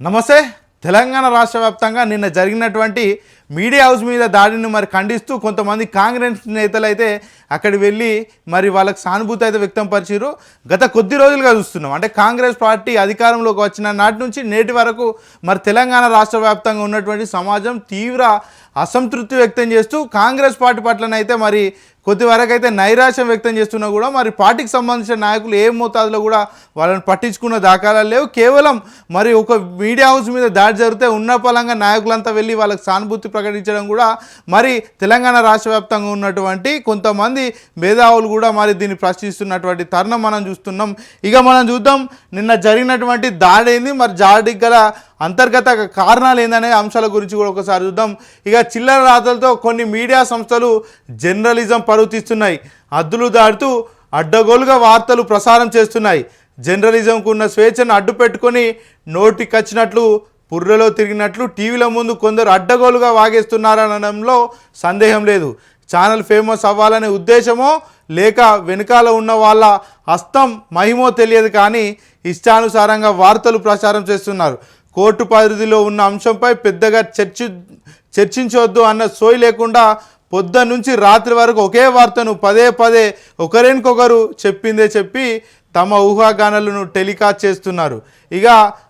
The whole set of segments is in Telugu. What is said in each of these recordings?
నమస్తే. తెలంగాణ రాష్ట్ర వ్యాప్తంగా నిన్న జరిగినటువంటి మీడియా హౌస్ మీద దాడిని మరి ఖండిస్తూ కొంతమంది కాంగ్రెస్ నేతలు అయితే అక్కడికి వెళ్ళి మరి వాళ్ళకి సానుభూతి అయితే వ్యక్తం పరిచారు గత కొద్ది రోజులుగా చూస్తున్నాం. అంటే కాంగ్రెస్ పార్టీ అధికారంలోకి వచ్చిన నాటి నుంచి నేటి వరకు మరి తెలంగాణ రాష్ట్ర వ్యాప్తంగా ఉన్నటువంటి సమాజం తీవ్ర అసంతృప్తి వ్యక్తం చేస్తూ కాంగ్రెస్ పార్టీ పట్లనైతే మరి కొద్ది వరకు అయితే నైరాశ్యం వ్యక్తం చేస్తున్నా కూడా మరి పార్టీకి సంబంధించిన నాయకులు ఏ మోతాదులో కూడా వాళ్ళని పట్టించుకున్న దాఖలాలు లేవు. కేవలం మరి ఒక మీడియా హౌస్ మీద దాడి జరిగితే ఉన్న పలంగా నాయకులంతా వెళ్ళి వాళ్ళకి సానుభూతి ప్రకటించడం కూడా మరి తెలంగాణ రాష్ట్ర వ్యాప్తంగా ఉన్నటువంటి కొంతమంది మేధావులు కూడా మరి దీన్ని ప్రశ్నిస్తున్నటువంటి తరుణం మనం చూస్తున్నాం. ఇక మనం చూద్దాం నిన్న జరిగినటువంటి దాడి ఏంది మరి దాడికి గల అంతర్గత కారణాలు ఏందనే అంశాల గురించి కూడా ఒకసారి చూద్దాం. ఇక చిల్లర రాతలతో కొన్ని మీడియా సంస్థలు జర్నలిజం పరుగుతీస్తున్నాయి అద్దులు దాటుతూ అడ్డగోలుగా వార్తలు ప్రసారం చేస్తున్నాయి. జర్నలిజంకు ఉన్న స్వేచ్ఛను అడ్డు పెట్టుకొని నోటికొచ్చినట్లు పుర్రెలో తిరిగినట్లు టీవీల ముందు కొందరు అడ్డగోలుగా వాగేస్తున్నారనడంలో సందేహం లేదు. ఛానల్ ఫేమస్ అవ్వాలనే ఉద్దేశమో లేక వెనకాల ఉన్న వాళ్ళ హస్తం మహిమో తెలియదు కానీ ఇష్టానుసారంగా వార్తలు ప్రచారం చేస్తున్నారు. కోర్టు పరిధిలో ఉన్న అంశంపై పెద్దగా చర్చి చర్చించవద్దు అన్న సోయి లేకుండా పొద్దు నుంచి రాత్రి వరకు ఒకే వార్తను పదే పదే ఒకరికొకరు చెప్పిందే చెప్పి తమ ఊహాగానాలను టెలికాస్ట్ చేస్తున్నారు. ఇక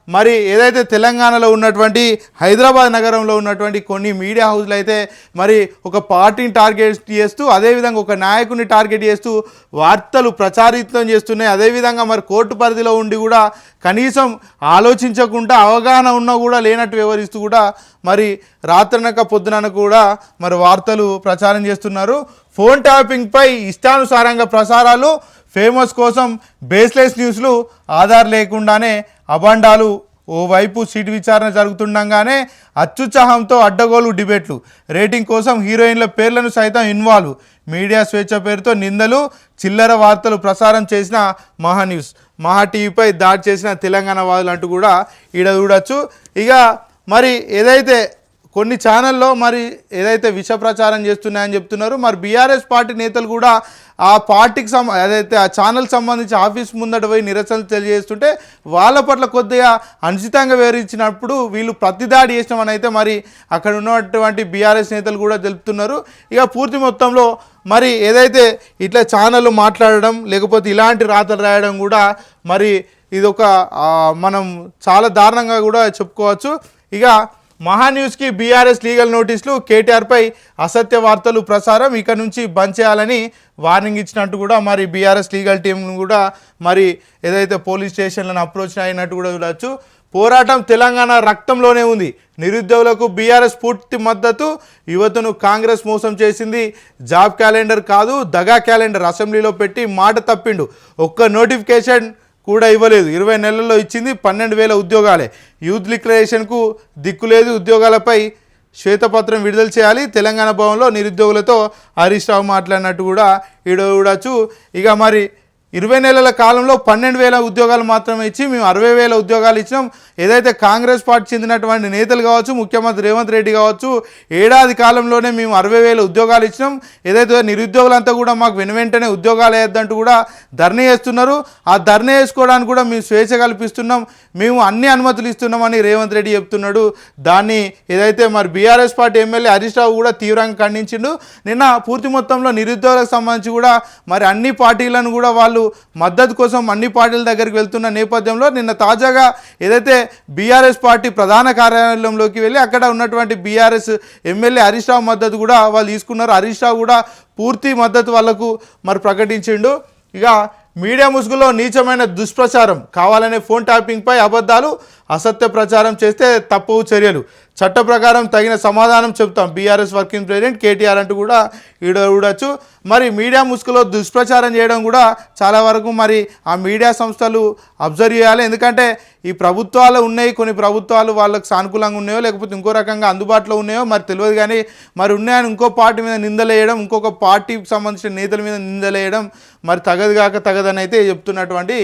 మరి ఏదైతే తెలంగాణలో ఉన్నటువంటి హైదరాబాద్ నగరంలో ఉన్నటువంటి కొన్ని మీడియా హౌస్లు అయితే మరి ఒక పార్టీని టార్గెట్ చేస్తూ అదేవిధంగా ఒక నాయకుని టార్గెట్ చేస్తూ వార్తలు ప్రచారితం చేస్తున్నాయి. అదేవిధంగా మరి కోర్టు పరిధిలో ఉండి కూడా కనీసం ఆలోచించకుండా అవగాహన ఉన్నా కూడా లేనట్టు వివరిస్తూ కూడా మరి రాత్రనక పొద్దునన కూడా మరి వార్తలు ప్రచారం చేస్తున్నారు. ఫోన్ ట్యాపింగ్పై ఇష్టానుసారంగా ప్రసారాలు ఫేమస్ కోసం బేస్లెస్ న్యూస్లు ఆధార్ లేకుండానే అభండాలు ఓవైపు సీటు విచారణ జరుగుతుండగానే అత్యుత్సాహంతో అడ్డగోలు డిబేట్లు. రేటింగ్ కోసం హీరోయిన్ల పేర్లను సైతం ఇన్వాల్వ్. మీడియా స్వేచ్ఛ పేరుతో నిందలు చిల్లర వార్తలు ప్రసారం చేసిన మహా న్యూస్. మహా టీవీపై దాడి చేసిన తెలంగాణ వాదులు అంటూ కూడా ఈడ చూడొచ్చు. ఇక మరి ఏదైతే కొన్ని ఛానల్లో మరి ఏదైతే విష ప్రచారం చేస్తున్నాయని చెప్తున్నారు మరి బీఆర్ఎస్ పార్టీ నేతలు కూడా ఆ పార్టీకి సం ఏదైతే ఆ ఛానల్ సంబంధించి ఆఫీస్ ముందట పోయి నిరసనలు తెలియజేస్తుంటే వాళ్ళ పట్ల కొద్దిగా అనుచితంగా వివరించినప్పుడు వీళ్ళు ప్రతిదాడి చేసినామని అయితే మరి అక్కడ ఉన్నటువంటి బీఆర్ఎస్ నేతలు కూడా తెలుపుతున్నారు. ఇక పూర్తి మొత్తంలో మరి ఏదైతే ఇట్లా ఛానల్ మాట్లాడడం లేకపోతే ఇలాంటి రాతలు రాయడం కూడా మరి ఇదొక ఒక మనం చాలా దారుణంగా కూడా చెప్పుకోవచ్చు. ఇక మహాన్యూస్కి బీఆర్ఎస్ లీగల్ నోటీసులు కేటీఆర్పై అసత్య వార్తలు ప్రసారం ఇక నుంచి బంద్ చేయాలని వార్నింగ్ ఇచ్చినట్టు కూడా మరి బీఆర్ఎస్ లీగల్ టీంను కూడా మరి ఏదైతే పోలీస్ స్టేషన్లను అప్రోచ్ అయినట్టు కూడా చూడవచ్చు పోరాటం తెలంగాణ రక్తంలోనే ఉంది. నిరుద్యోగులకు బీఆర్ఎస్ పూర్తి మద్దతు యువతను కాంగ్రెస్ మోసం చేసింది. జాబ్ క్యాలెండర్ కాదు దగా క్యాలెండర్ అసెంబ్లీలో పెట్టి మాట తప్పిండు. ఒక్క నోటిఫికేషన్ కూడా ఇవ్వలేదు. ఇరవై నెలల్లో ఇచ్చింది పన్నెండు వేల ఉద్యోగాలే. యూత్ లిక్రేషన్కు దిక్కు లేదు. ఉద్యోగాలపై శ్వేతపత్రం విడుదల చేయాలి. తెలంగాణ భవన్లో నిరుద్యోగులతో హరీష్ రావు మాట్లాడినట్టు కూడా ఈడ చూడొచ్చు ఇక మరి ఇరవై నెలల కాలంలో పన్నెండు వేల ఉద్యోగాలు మాత్రమే ఇచ్చి మేము అరవై వేల ఉద్యోగాలు ఇచ్చినాం. ఏదైతే కాంగ్రెస్ పార్టీ చెందినటువంటి నేతలు కావచ్చు ముఖ్యమంత్రి రేవంత్ రెడ్డి కావచ్చు ఏడాది కాలంలోనే మేము అరవై వేల ఉద్యోగాలు ఇచ్చినాం. ఏదైతే నిరుద్యోగులంతా కూడా మాకు వెను వెంటనే ఉద్యోగాలు వేయద్దంటూ కూడా ధర్నా చేస్తున్నారు ఆ ధర్నా చేసుకోవడానికి కూడా మేము స్వేచ్ఛ కల్పిస్తున్నాం. మేము అన్ని అనుమతులు ఇస్తున్నామని రేవంత్ రెడ్డి చెప్తున్నాడు. దాన్ని ఏదైతే మరి BRS party MLA Harish Rao కూడా తీవ్రంగా ఖండించిండు. నిన్న పూర్తి మొత్తంలో నిరుద్యోగులకు సంబంధించి కూడా మరి అన్ని పార్టీలను కూడా వాళ్ళు మద్దతు కోసం అన్ని పార్టీల దగ్గరికి వెళ్తున్న నేపథ్యంలో నిన్న తాజాగా ఏదైతే బీఆర్ఎస్ పార్టీ ప్రధాన కార్యాలయంలోకి వెళ్ళి అక్కడ ఉన్నటువంటి బీఆర్ఎస్ ఎమ్మెల్యే హరీష్ రావు మద్దతు కూడా వాళ్ళు తీసుకున్నారు. హరీష్ రావు కూడా పూర్తి మద్దతు వాళ్ళకు మరి ప్రకటించిండు. ఇక మీడియా ముసుగులో నీచమైన దుష్ప్రచారం కావాలనే ఫోన్ ట్యాపింగ్పై అబద్ధాలు అసత్య ప్రచారం చేస్తే తప్పవు చర్యలు. చట్ట ప్రకారం తగిన సమాధానం చెప్తాం బీఆర్ఎస్ వర్కింగ్ ప్రెసిడెంట్ కేటీఆర్ అంటూ కూడా ఈడ చూడొచ్చు. మరి మీడియా ముసుగులో దుష్ప్రచారం చేయడం కూడా చాలా వరకు మరి ఆ మీడియా సంస్థలు అబ్జర్వ్ చేయాలి. ఎందుకంటే ఈ ప్రభుత్వాలు ఉన్నాయి. కొన్ని ప్రభుత్వాలు వాళ్ళకు సానుకూలంగా ఉన్నాయో లేకపోతే ఇంకో రకంగా అందుబాటులో ఉన్నాయో మరి తెలియదు కానీ మరి ఉన్నాయని ఇంకో పార్టీ మీద నిందలేయడం ఇంకొక పార్టీకి సంబంధించిన నేతల మీద నిందలేయడం మరి తగదు కాక తగదని అయితే చెప్తున్నటువంటి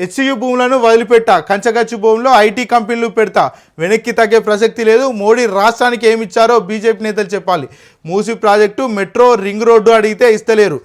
హెచ్సియు భూములను వదిలిపెట్టా కంచగచ్చు భూములు ఐటీ కంపెనీలు పెడతా. వెనక్కి తగ్గే ప్రసక్తి లేదు. మోడీ రాష్ట్రానికి ఏమి ఇచ్చారో బీజేపీ నేతలు చెప్పాలి. Musi project metro ring road అడిగితే ఇస్తలేరు.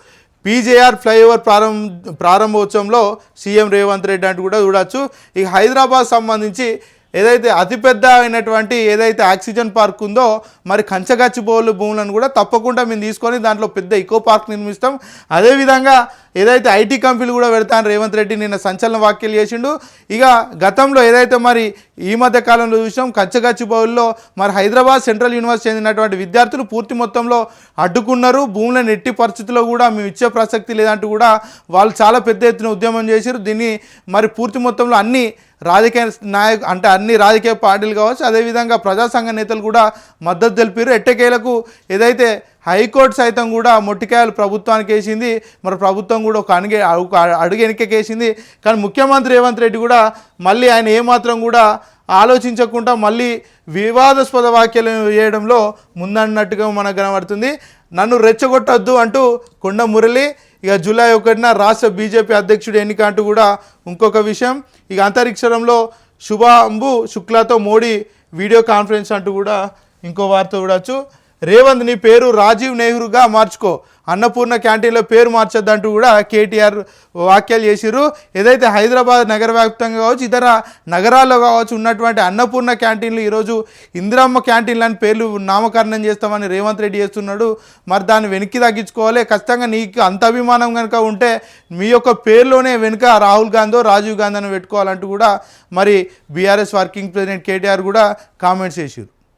పీజేఆర్ ఫ్లైఓవర్ ప్రారంభ ప్రారంభోత్సవంలో సీఎం రేవంత్ రెడ్డి అంటూ కూడా చూడొచ్చు. ఇక హైదరాబాద్ సంబంధించి ఏదైతే అతిపెద్ద అయినటువంటి ఏదైతే ఆక్సిజన్ పార్క్ ఉందో మరి కంచగచ్చిబోలు భూములను కూడా తప్పకుండా మేము తీసుకొని దాంట్లో పెద్ద ఇకో పార్క్ నిర్మిస్తాం. అదేవిధంగా ఏదైతే ఐటీ కంపెనీలు కూడా పెడతాను రేవంత్ రెడ్డి నిన్న సంచలన వ్యాఖ్యలు చేసిండు. ఇక గతంలో ఏదైతే మరి ఈ మధ్య కాలంలో చూసాం కంచగచ్చిబౌల్లో మరి హైదరాబాద్ సెంట్రల్ యూనివర్సిటీ చెందినటువంటి విద్యార్థులు పూర్తి మొత్తంలో అడ్డుకున్నారు. భూములను ఎట్టి పరిస్థితుల్లో కూడా మేము ఇచ్చే ప్రసక్తి లేదంటూ కూడా వాళ్ళు చాలా పెద్ద ఎత్తున ఉద్యమం చేశారు దీన్ని మరి పూర్తి మొత్తంలో అన్ని రాజకీయ నాయకు అంటే అన్ని రాజకీయ పార్టీలు కావచ్చు అదేవిధంగా ప్రజాసంఘ నేతలు కూడా మద్దతు తెలిపారు. ఎట్టకేలకు ఏదైతే హైకోర్టు సైతం కూడా మొట్టికాయలు ప్రభుత్వానికి వేసింది మరి ప్రభుత్వం కూడా ఒక అణిగే ఒక అడుగు వెనక్కేసింది కానీ ముఖ్యమంత్రి రేవంత్ రెడ్డి కూడా మళ్ళీ ఆయన ఏమాత్రం కూడా ఆలోచించకుండా మళ్ళీ వివాదాస్పద వ్యాఖ్యలు చేయడంలో ముందన్నట్టుగా మనకు కనబడుతుంది. నన్ను రెచ్చగొట్టద్దు అంటూ కొండ మురళి ఇక జూలై ఒకటిన రాష్ట్ర బీజేపీ అధ్యక్షుడు ఎన్నిక అంటూ కూడా ఇంకొక విషయం. ఇక అంతరిక్షంలో శుభాంబు శుక్లాతో మోడీ వీడియో కాన్ఫరెన్స్ అంటూ కూడా ఇంకో వార్త చూడవచ్చు రేవంత్ నీ పేరు రాజీవ్ నెహ్రూగా మార్చుకో. అన్నపూర్ణ క్యాంటీన్లో పేరు మార్చొద్దంటూ కూడా కేటీఆర్ వ్యాఖ్యలు చేసిరు ఏదైతే హైదరాబాద్ నగర వ్యాప్తంగా కావచ్చు ఇతర నగరాల్లో కావచ్చు ఉన్నటువంటి అన్నపూర్ణ క్యాంటీన్లు ఈరోజు ఇందిరమ్మ క్యాంటీన్లు అని పేర్లు నామకరణం చేస్తామని రేవంత్ రెడ్డి చేస్తున్నాడు. మరి దాన్ని వెనక్కి తగ్గించుకోవాలి. ఖచ్చితంగా నీకు అంత అభిమానం కనుక ఉంటే మీ యొక్క పేరులోనే వెనుక రాహుల్ గాంధీ రాజీవ్ గాంధీ అని పెట్టుకోవాలంటూ కూడా మరి బీఆర్ఎస్ వర్కింగ్ ప్రెసిడెంట్ కేటీఆర్ కూడా కామెంట్స్ చేసారు